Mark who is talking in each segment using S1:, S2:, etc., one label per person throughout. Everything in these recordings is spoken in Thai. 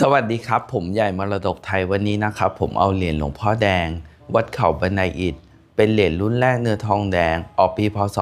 S1: สวัสดีครับ ผมใหญ่มรดกไทยวันนี้นะครับ ผมเอาเหรียญหลวงพ่อแดง วัดเขาบันไดอิฐเป็นเหรียญรุ่นแรกเนื้อทองแดง ออกปีพศ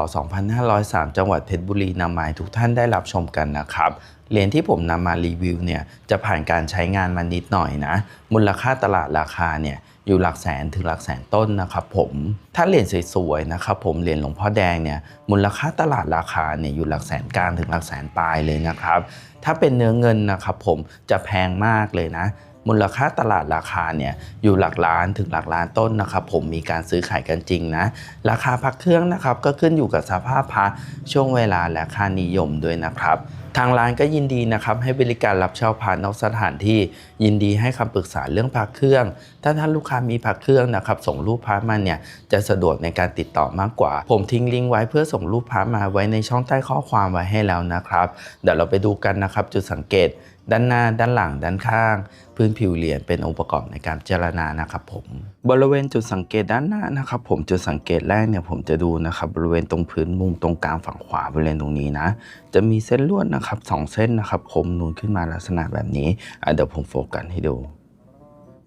S1: 2503 จังหวัดเพชรบุรีนำมาให้ทุกท่านได้รับชมกันนะครับ เหรียญที่ผมนำมารีวิวเนี่ยจะผ่านการใช้งานมานิดหน่อยนะ มูลค่าตลาดราคาเนี่ย อยู่หลักแสนถึงหลักแสนต้นนะครับผมถ้าเหรียญสวยๆนะครับผมเหรียญหลวงพ่อแดงเนี่ยมูลค่าตลาดราคาเนี่ยอยู่หลักแสนกลางถึงหลักแสนปลายเลยนะครับ ถ้าเป็นเนื้อเงินนะครับผมจะแพงมากเลยนะ มูลค่าตลาดราคาเนี่ยอยู่หลักล้านถึงหลักล้านต้นนะครับผมมีการซื้อขายกันจริงนะราคาพักเครื่องนะครับก็ขึ้นอยู่กับสภาพพระช่วงเวลาและค่านิยมด้วยนะครับทางร้านก็ยินดีนะครับให้บริการรับเช่าพานอกสถานที่ ยินดีให้คำปรึกษาเรื่องพักเครื่อง ถ้าท่านลูกค้ามีพักเครื่องนะครับ ส่งรูปพระมาเนี่ยจะสะดวกในการติดต่อมากกว่า ผมทิ้งลิงก์ไว้เพื่อส่งรูปพระมาไว้ในช่องใต้ข้อความไว้ให้แล้วนะครับ เดี๋ยวเราไปดูกันนะครับจุดสังเกต ด้านหน้า ด้านหลัง ด้านข้าง พื้นผิวเหรียญเป็นองค์ประกอบในการเจรณานะครับผมบริเวณจุดสังเกตด้านหน้านะครับผมจุดสังเกตแรกเนี่ยผมจะดูนะครับบริเวณตรงพื้นมุมตรงกลางฝั่งขวาบริเวณตรงนี้นะ จะมีเส้นลวดนะครับสองเส้นนะครับคมนูนขึ้นมาลักษณะแบบนี้เดี๋ยวผมโฟกัสให้ดู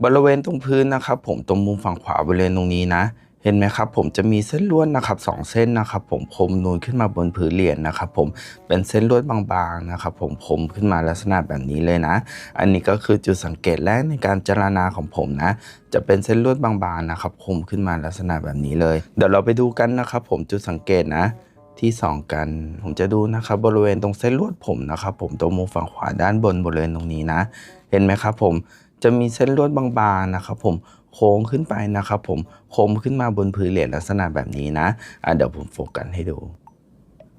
S1: บริเวณตรงพื้นนะครับผมตรงมุมฝั่งขวาบริเวณตรงนี้นะ เห็นไหมครับผมจะมีเส้นลวดนะครับสองเส้นนะครับ ผมคมนูนขึ้นมาบนผืนเหรียญนะครับผมเป็นเส้นลวดบางๆนะครับ ผมคมขึ้นมาลักษณะแบบนี้เลยนะ อันนี้ก็คือจุดสังเกตแรกในการจารณาของผมนะ จะเป็นเส้นลวดบางๆนะครับ คมขึ้นมาลักษณะแบบนี้เลย เดี๋ยวเราไปดูกันนะครับ ผมจุดสังเกตนะที่สองกัน ผมจะดูนะครับบริเวณตรงเส้นลวดผมนะครับ ผมตรงมุมฝั่งขวาด้านบนบริเวณตรงนี้นะ เห็นไหมครับผมจะมีเส้นลวดบางๆนะครับ ผมโค้งขึ้นไปนะครับผมโคมขึ้นมาบนพื้นเหรียญลักษณะแบบนี้นะะเดี๋ยวผมโฟกัสให้ดู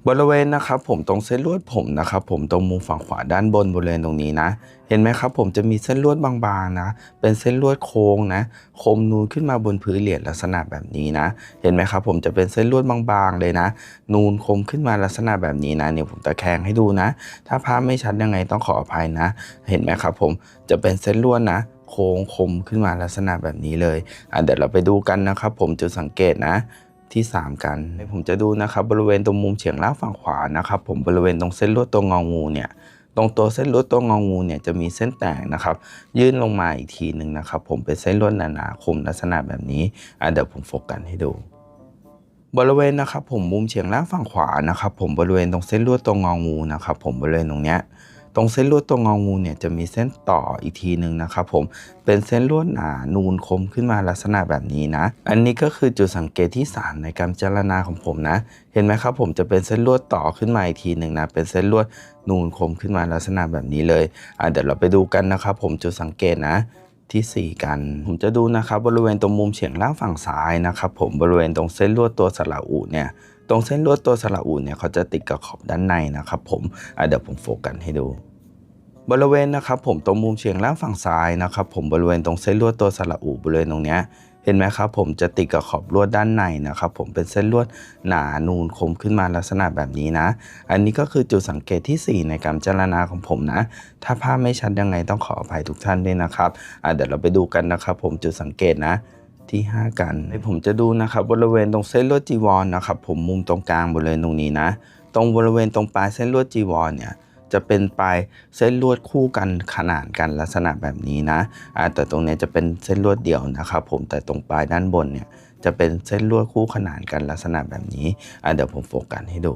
S1: บริเวณนะครับผมตรงเส้นลวดผมนะครับผมตรงมุมฝั่งขวาด้านบนบริเวณตรงนี้นะ เห็นไหมครับผมจะมีเส้นลวดบางๆนะ เป็นเส้นลวดโค้งนะโคมนูนขึ้นมาบนพื้นเหรียญลักษณะแบบนี้นะ เห็นไหมครับผมจะเป็นเส้นลวดบางๆเลยนะ นูนคมขึ้นมาลักษณะแบบนี้นะเนี่ยผมตะแคงให้ดูนะ ถ้าภาพไม่ชัดยังไงต้องขออภัยนะ เห็นไหมครับผมจะเป็นเส้นลวดนะ โค้งคมขึ้นมาลักษณะแบบนี้เลยอะเดี๋ยวเราไปดูกันนะครับ ผมจุดสังเกตนะที่ 3 กัน ผมจะดูนะครับบริเวณตรงมุมเฉียงล่างฝั่งขวานะครับผมบริเวณตรงเส้นลวดตัวงองูเนี่ยตรงตัวเส้นลวดตัวงองูเนี่ยจะมีเส้นแตกนะครับ ยื่นลงมาอีกทีหนึ่งนะครับผมเป็นเส้นลวดหนาๆคมลักษณะแบบนี้อะเดี๋ยวผมโฟกัสให้ดูบริเวณนะครับผมมุมเฉียงล่างฝั่งขวานะครับผมบริเวณตรงเส้นลวดตัวงองูนะครับผมบริเวณตรงเนี้ย ตรงเส้นลวดตัวงองูเนี่ยจะมีเส้นต่ออีกทีหนึ่งนะครับผมเป็นเส้นลวดหนานูนคมขึ้นมาลักษณะแบบนี้นะ อันนี้ก็คือจุดสังเกตที่ 3 ในการเจรณาของผมนะ เห็นไหมครับผมจะเป็นเส้นลวดต่อขึ้นมาอีกทีหนึ่งนะเป็นเส้นลวดนูนคมขึ้นมาลักษณะแบบนี้เลยอะเดี๋ยวเราไปดูกันนะครับผมจุดสังเกตนะที่ 4 กัน ผมจะดูนะครับบริเวณตรงมุมเฉียงล่างฝั่งซ้ายนะครับผมบริเวณตรงเส้นลวดตัวสระอุเนี่ย ตรงเส้นลวดตัวสระอุเนี่ยเขาจะติดกับขอบด้านในนะครับผมเดี๋ยวผมโฟกัสให้ดูบริเวณนะครับผมตรงมุมเฉียงล่างฝั่งซ้ายนะครับผมบริเวณตรงเส้นลวดตัวสระอุบริเวณตรงเนี้ยเห็นไหมครับผมจะติดกับขอบลวดด้านในนะครับผมเป็นเส้นลวดหนานูนคมขึ้นมาลักษณะแบบนี้นะ อันนี้ก็คือจุดสังเกตทีสี่4 ในการเจรณาของผมนะ ถ้าภาพไม่ชัดยังไงต้องขออภัยทุกท่านด้วยนะครับเดี๋ยวเราไปดูกันนะครับผมจุดสังเกตนะ ที่ 5 กันให้ผมจะดูนะครับบริเวณตรงเส้นลวดจีวรนะครับผมมุมตรงกลางบริเวณตรงนี้นะ ตรงบริเวณตรงปลายเส้นลวดจีวรเนี่ยจะเป็นปลายเส้นลวดคู่กันขนานกันลักษณะแบบนี้นะแต่ตรงนี้จะเป็นเส้นลวดเดี่ยวนะครับผมแต่ตรงปลายด้านบนเนี่ยจะเป็นเส้นลวดคู่ขนานกันลักษณะแบบนี้เดี๋ยวผมโฟกัสให้ดู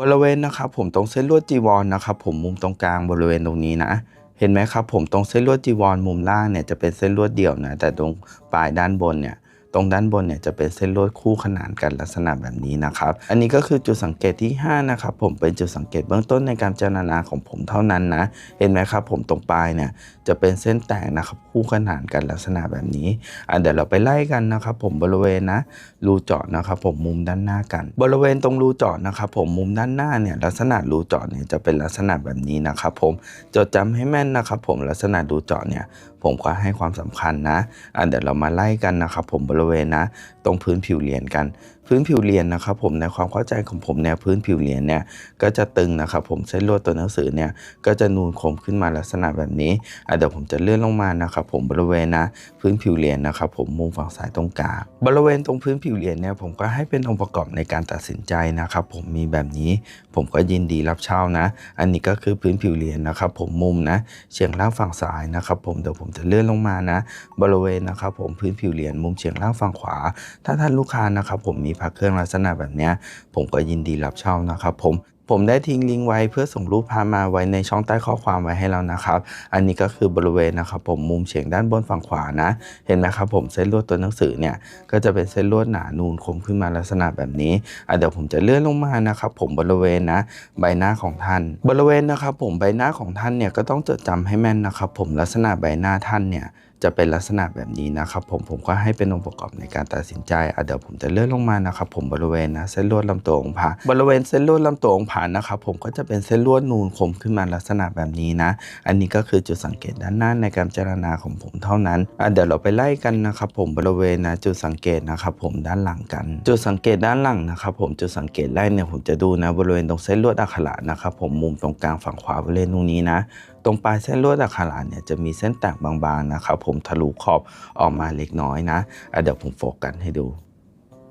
S1: บริเวณนะครับผมตรงเส้นลวดจีวรนะครับผมมุมตรงกลางบริเวณตรงนี้นะ เห็นไหมครับผมตรงเส้นลวดจีวรมุมล่างเนี่ยจะเป็นเส้นลวดเดี่ยวนะแต่ตรงปลายด้านบนเนี่ย ตรงด้านบนเนี่ยจะเป็นเส้นลวดคู่ขนานกันลักษณะแบบนี้นะครับ อันนี้ก็คือจุดสังเกตที่ 5 นะครับผมเป็นจุดสังเกตเบื้องต้นในการเจรณาของผมเท่านั้นนะ เห็นไหมครับผมตรงปลายเนี่ยจะเป็นเส้นแตกนะครับคู่ขนานกันลักษณะแบบนี้อะเดี๋ยวเราไปไล่กันนะครับผมบริเวณนะรูเจาะนะครับผมมุมด้านหน้ากัน บริเวณตรงรูเจาะนะครับผมมุมด้านหน้าเนี่ยลักษณะรูเจาะเนี่ยจะเป็นลักษณะแบบนี้นะครับผมจดจำให้แม่นนะครับผมลักษณะรูเจาะเนี่ย ผมก็ให้ความสำคัญนะอะเดี๋ยวเรามาไล่กันนะครับผมบริเวณนะ ตรงพื้นผิวเหรียญกัน พื้นผิวเหรียญนะครับผมในความเข้าใจของผมเนี่ยพื้นผิวเหรียญเนี่ยก็จะตึงนะครับผมเส้นลวดตัวหนังสือเนี่ยก็จะนูนคมขึ้นมาลักษณะแบบนี้อะเดี๋ยวผมจะเลื่อนลงมานะครับผมบริเวณนะ พื้นผิวเหรียญนะครับผมมุมฝั่งซ้ายตรงกลางบริเวณตรงพื้นผิวเหรียญเนี่ยผมก็ให้เป็นองค์ประกอบในการตัดสินใจนะครับผมมีแบบนี้ผมก็ยินดีรับเช่านะ อันนี้ก็คือพื้นผิวเหรียญนะครับผมมุมนะเฉียงล่างฝั่งซ้ายนะครับผมเดี๋ยวผมจะเลื่อนลงมานะ บริเวณนะครับผมพื้นผิวเหรียญมุมเฉียงล่างฝั่งขวา ถ้าท่านลูกค้านะครับผมมีพักเครื่องลักษณะแบบนี้ผมก็ยินดีรับเช่านะครับผมผมได้ทิ้งลิงก์ไว้เพื่อส่งรูปพามาไว้ในช่องใต้ข้อความไว้ให้แล้วนะครับ อันนี้ก็คือบริเวณนะครับผมมุมเฉียงด้านบนฝั่งขวานะ เห็นไหมครับผมเส้นลวดตัวหนังสือเนี่ยก็จะเป็นเส้นลวดหนานูนคมขึ้นมาลักษณะแบบนี้เดี๋ยวผมจะเลื่อนลงมานะครับผมบริเวณนะใบหน้าของท่าน บริเวณนะครับผมใบหน้าของท่านเนี่ยก็ต้องจดจำให้แม่นนะครับผมลักษณะใบหน้าท่านเนี่ย จะเป็นลักษณะแบบนี้นะครับผมผมก็ให้เป็นองค์ประกอบในการตัดสินใจอะเดี๋ยวผมจะเลื่อนลงมานะครับผมบริเวณนะเส้นลวดลำตัวองค์พระบริเวณเส้นลวดลำตัวองค์พระนะครับผมก็จะเป็นเส้นลวดนูนคมขึ้นมาลักษณะแบบนี้นะ อันนี้ก็คือจุดสังเกตด้านหน้าในการพิจรณาของผมเท่านั้นอะเดี๋ยวเราไปไล่กันนะครับผมบริเวณนะจุดสังเกตนะครับผมด้านหลังกัน จุดสังเกตด้านหลังนะครับผมจุดสังเกตแรกเนี่ยผมจะดูนะบริเวณตรงเส้นลวดอักขระนะครับผมมุมตรงกลางฝั่งขวาบริเวณตรงนี้นะ ตรงปลายเส้นลวดอะคาราเนี่ยจะมีเส้นแตกบางๆนะครับผมทะลุขอบออกมาเล็กน้อยนะะเดี๋ยวผมโฟกัสให้ดู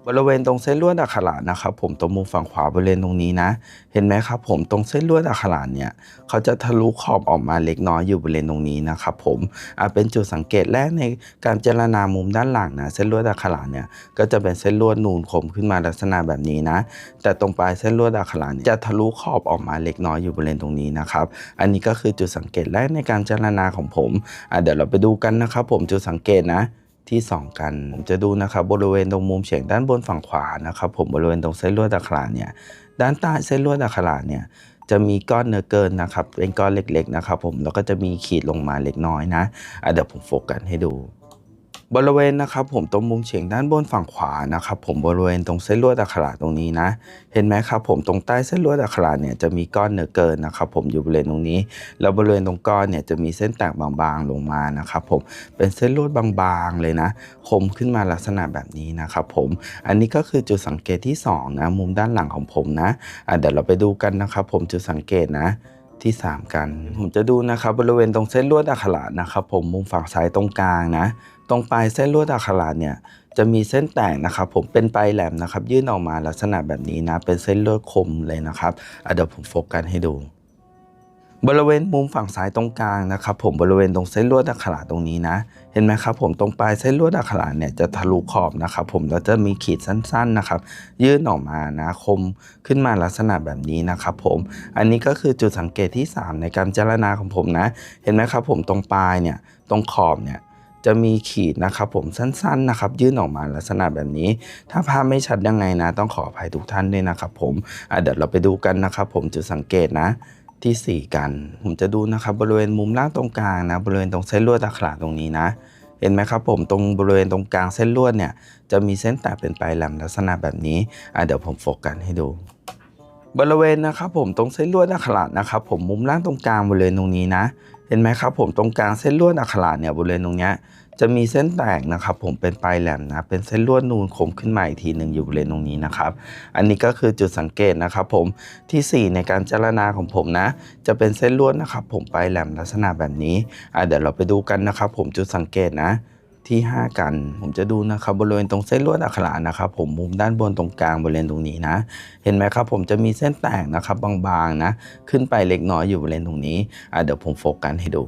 S1: บริเวณตรงเส้นลวดอักขระนะครับผมตรงมุมฝั่งขวาบริเวณตรงนี้นะ เห็นไหมครับผมตรงเส้นลวดอักขระเนี่ยเขาจะทะลุขอบออกมาเล็กน้อยอยู่บริเวณตรงนี้นะครับผมอะเป็นจุดสังเกตแรกในการเจรณามุมด้านหลังนะเส้นลวดอักขระเนี่ยก็จะเป็นเส้นลวดนูนคมขึ้นมาลักษณะแบบนี้นะ แต่ตรงปลายเส้นลวดอักขระเนี่ยจะทะลุขอบออกมาเล็กน้อยอยู่บริเวณตรงนี้นะครับอันนี้ก็คือจุดสังเกตแรกในการเจรณาของผมอะเดี๋ยวเราไปดูกันนะครับผมจุดสังเกตนะ ที่สองกันผมจะดูนะครับบริเวณตรงมุมเฉียงด้านบนฝั่งขวานะครับผมบริเวณตรงเส้นลวดอักขระเนี่ยด้านใต้เส้นลวดอักขระเนี่ยจะมีก้อนเนื้อเกินนะครับเป็นก้อนเล็กๆนะครับผมแล้วก็จะมีขีดลงมาเล็กน้อยนะะเดี๋ยวผมโฟกัสให้ดู บริเวณนะครับผมตรงมุมเฉียงด้านบนฝั่งขวานะครับผมบริเวณตรงเส้นลวดอักขระตรงนี้นะ เห็นไหมครับผมตรงใต้เส้นลวดอักขระเนี่ยจะมีก้อนเนื้อเกินนะครับผมอยู่บริเวณตรงนี้ แล้วบริเวณตรงก้อนเนี่ยจะมีเส้นแตกบางๆลงมานะครับผมเป็นเส้นลวดบางๆเลยนะ คมขึ้นมาลักษณะแบบนี้นะครับผมอันนี้ก็คือจุดสังเกตที่สองนะมุมด้านหลังของผมนะะเดี๋ยวเราไปดูกันนะครับผมจุดสังเกตนะที่ 3 กัน ผมจะดูนะครับบริเวณตรงเส้นลวดอักขระนะครับผมมุมฝั่งซ้ายตรงกลางนะ ตรงปลายเส้นลวดอักขระเนี่ยจะมีเส้นแตกนะครับ ผมเป็นปลายแหลมนะครับ ยื่นออกมาลักษณะแบบนี้นะ เป็นเส้นลวดคมเลยนะครับเดี๋ยวผมโฟกัสให้ดู บริเวณมุมฝั่งซ้ายตรงกลางนะครับ ผมบริเวณตรงเส้นลวดอักขระตรงนี้นะ เห็นไหมครับ ผมตรงปลายเส้นลวดอักขระเนี่ยจะทะลุขอบนะครับ ผมแล้วจะมีขีดสั้น ๆนะครับ ยื่นออกมานะคมขึ้นมาลักษณะแบบนี้นะครับ ผมอันนี้ก็คือจุดสังเกตที่ 3 ในการเจรณาของผมนะ เห็นไหมครับ ผมตรงปลายเนี่ยตรงขอบเนี่ย จะมีขีดนะครับผมสั้นๆนะครับยื่นออกมาลักษณะแบบนี้ ถ้าภาพไม่ชัดยังไงนะ ต้องขออภัยทุกท่านด้วยนะครับผมเดี๋ยวเราไปดูกันนะครับผมจุดสังเกตนะที่ 4 กัน ผมจะดูนะครับบริเวณมุมล่างตรงกลางนะบริเวณตรงเส้นลวดอักขระตรงนี้นะเห็นไหมครับผมตรงบริเวณตรงกลางเส้นลวดเนี่ยจะมีเส้นแตกเป็นปลายแหลมลักษณะแบบนี้เดี๋ยวผมโฟกัสให้ดูบริเวณนะครับผมตรงเส้นลวดอักขระนะครับผมมุมล่างตรงกลางบริเวณตรงนี้นะ เห็นไหมครับผมตรงกลางเส้นลวดอักขระเนี่ยบริเวณตรงเนี้ยจะมีเส้นแตกนะครับ ผมเป็นปลายแหลมนะเป็นเส้นลวดนูนคมขึ้นมาอีกทีหนึ่งอยู่บริเวณตรงนี้นะครับ อันนี้ก็คือจุดสังเกตนะครับ ผมทีสี่4 ในการเจรณาของผมนะ จะเป็นเส้นลวดนะครับ ผมปลายแหลมลักษณะแบบนี้อะเดี๋ยวเราไปดูกันนะครับ ผมจุดสังเกตนะ ที่ 5 กัน ผมจะดูนะครับบริเวณตรงเส้นลวดอักขระนะครับ ผมมุมด้านบนตรงกลางบริเวณตรงนี้นะ เห็นไหมครับ ผมจะมีเส้นแตกนะครับบางๆนะ ขึ้นไปเล็กน้อยอยู่บริเวณตรงนี้อะเดี๋ยวผมโฟกัสให้ดู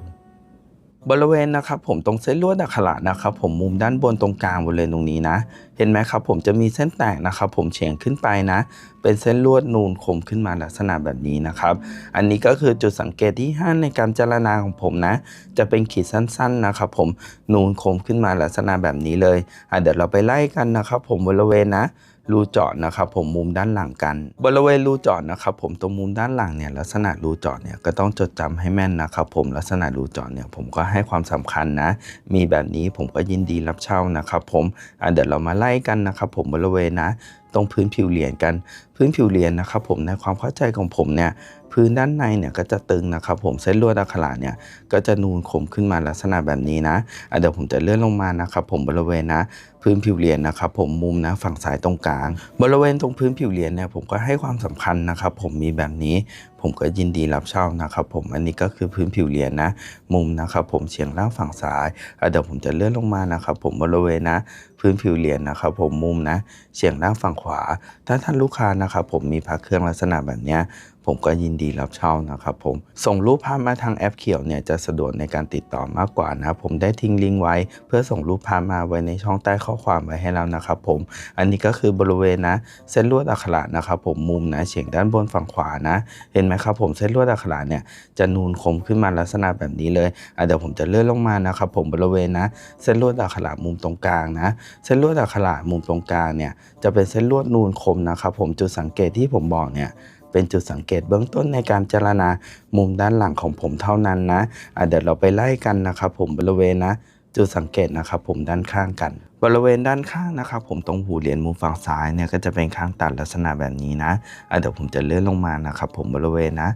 S1: บริเวณนะครับผมตรงเส้นลวดอักขระนะครับผมมุมด้านบนตรงกลางบริเวณตรงนี้นะ เห็นไหมครับผมจะมีเส้นแตกนะครับผมเฉียงขึ้นไปนะ เป็นเส้นลวดนูนคมขึ้นมาลักษณะแบบนี้นะครับ อันนี้ก็คือจุดสังเกตที่ 5 ในการเจรณาของผมนะ จะเป็นขีดสั้นๆนะครับผมนูนคมขึ้นมาลักษณะแบบนี้เลยอะเดี๋ยวเราไปไล่กันนะครับผมบริเวณนะ รูเจาะนะครับผมมุมด้านหลังกัน บริเวณรูเจาะนะครับผมตรงมุมด้านหลังเนี่ยลักษณะรูเจาะเนี่ยก็ต้องจดจำให้แม่นนะครับผมลักษณะรูเจาะเนี่ยผมก็ให้ความสำคัญนะ มีแบบนี้ผมก็ยินดีรับเช่านะครับผมเดี๋ยวเรามาไล่กันนะครับผมบริเวณนะ ตรงพื้นผิวเหรียญกัน พื้นผิวเหรียญนะครับผมในความเข้าใจของผมเนี่ย พื้นด้านในเนี่ยก็จะตึงนะครับผมเส้นลวดอักขระเนี่ยก็จะนูนคมขึ้นมาลักษณะแบบนี้นะะเดี๋ยวผมจะเลื่อนลงมานะครับผมบริเวณนะพื้นผิวเหรียญนะครับผมมุมนะฝั่งซ้ายตรงกลาง บริเวณตรงพื้นผิวเหรียญเนี่ยผมก็ให้ความสำคัญนะครับผมมีแบบนี้ผมก็ยินดีรับเช่านะครับผมอันนี้ก็คือพื้นผิวเหรียญนะมุมนะครับผมเฉียงล่างฝั่งซ้ายเดี๋ยวผมจะเลื่อนลงมานะครับผมบริเวณนะ พื้นผิวเหรียญนะครับผมมุมนะเฉียงล่างฝั่งขวา ถ้าท่านลูกค้านะครับผมมีพระเครื่องลักษณะแบบเนี้ย ผมก็ยินดีรับเช่านะครับผมส่งรูปภาพมาทางแอปเขียวเนี่ยจะสะดวกในการติดต่อมากกว่านะผมได้ทิ้งลิงก์ไว้ เพื่อส่งรูปภาพมาไว้ในช่องใต้ข้อความไว้ให้แล้วนะครับผมอันนี้ก็คือบริเวณนะเส้นลวดอักขระนะครับผมมุมนะเฉียงด้านบนฝั่งขวานะ เห็นไหมครับผมเส้นลวดอักขระเนี่ยจะนูนคมขึ้นมาลักษณะแบบนี้เลยอะเดี๋ยวผมจะเลื่อนลงมานะครับผมบริเวณนะ เส้นลวดอักขระมุมตรงกลางนะ เส้นลวดอักขระมุมตรงกลางเนี่ยจะเป็นเส้นลวดนูนคมนะครับผมจุดสังเกตที่ผมบอกเนี่ย เป็นจุดสังเกตเบื้องต้นในการเจรณามุมด้านหลังของผมเท่านั้นนะะเดี๋ยวเราไปไล่กันนะครับผมบริเวณนะจุดสังเกตนะครับผมด้านข้างกัน บริเวณด้านข้างนะครับผมตรงหูเหรียญมุมฝั่งซ้ายเนี่ยก็จะเป็นข้างตัดลักษณะแบบนี้นะะเดี๋ยวผมจะเลื่อนลงมานะครับผมบริเวณนะ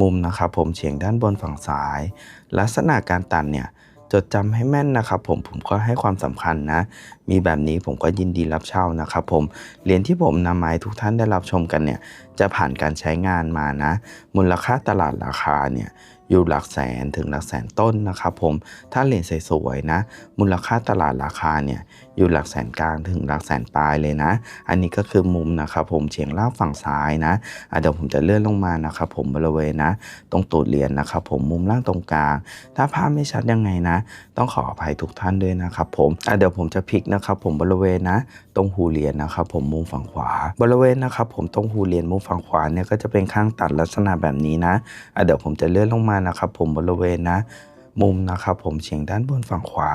S1: มุมนะครับผมเฉียงด้านบนฝั่งซ้าย ลักษณะการตัดเนี่ย จดจำให้แม่นนะครับผมผมก็ให้ความสำคัญนะ มีแบบนี้ผมก็ยินดีรับเช่านะครับผมเหรียญที่ผมนำมาให้ทุกท่านได้รับชมกันเนี่ยจะผ่านการใช้งานมานะ มูลค่าตลาดราคาเนี่ย อยู่หลักแสนถึงหลักแสนต้นนะครับผมถ้าเหรียญสวยๆนะ มูลค่าตลาดราคาเนี่ยอยู่หลักแสนกลางถึงหลักแสนปลายเลยนะ อันนี้ก็คือมุมนะครับผมเฉียงล่างฝั่งซ้ายนะเดี๋ยวผมจะเลื่อนลงมานะครับผมบริเวณนะ ตรงตูดเหรียญนะครับผมมุมล่างตรงกลาง ถ้าภาพไม่ชัดยังไงนะ ต้องขออภัยทุกท่านด้วยนะครับผมเดี๋ยวผมจะพลิกนะครับผมบริเวณนะ ตรงหูเหรียญนะครับผมมุมฝั่งขวา บริเวณนะครับผมตรงหูเหรียญมุมฝั่งขวาเนี่ยก็จะเป็นข้างตัดลักษณะแบบนี้นะเดี๋ยวผมจะเลื่อนลงมานะครับผมบริเวณนะมุมนะครับผมเฉียงด้านบนฝั่งขวา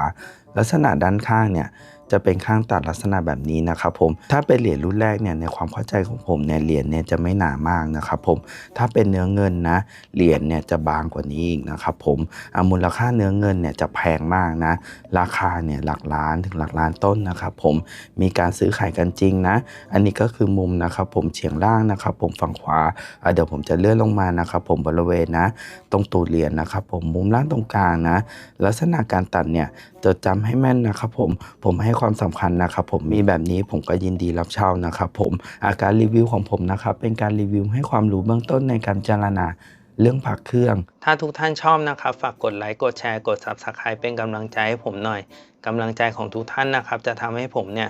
S1: ลักษณะด้านข้างเนี่ยจะเป็นข้างตัดลักษณะแบบนี้นะครับผม ถ้าเป็นเหรียญรุ่นแรกเนี่ยในความเข้าใจของผมเนี่ยเหรียญเนี่ยจะไม่หนามากนะครับผม ถ้าเป็นเนื้อเงินนะเหรียญเนี่ยจะบางกว่านี้อีกนะครับผมอมูลค่าเนื้อเงินเนี่ยจะแพงมากนะ ราคาเนี่ยหลักล้านถึงหลักล้านต้นนะครับผม มีการซื้อขายกันจริงนะ อันนี้ก็คือมุมนะครับผมเฉียงล่างนะครับผมฝั่งขวา เดี๋ยวผมจะเลื่อนลงมานะครับผมบริเวณนะ ตรงตูดเหรียญนะครับผมมุมล่างตรงกลางนะ ลักษณะการตัดเนี่ย จดจำให้แม่นนะครับผมผมให้ความสำคัญนะครับผมมีแบบนี้ผมก็ยินดีรับเช่านะครับผมอาการรีวิวของผมนะครับเป็นการรีวิวให้ความรู้เบื้องต้นในการเจรณาเรื่องผักเครื่อง ถ้าทุกท่านชอบนะครับ ฝากกดไลค์กดแชร์กด Subscribe เป็นกำลังใจให้ผมหน่อยกำลังใจของทุกท่านนะครับ จะทำให้ผมเนี่ย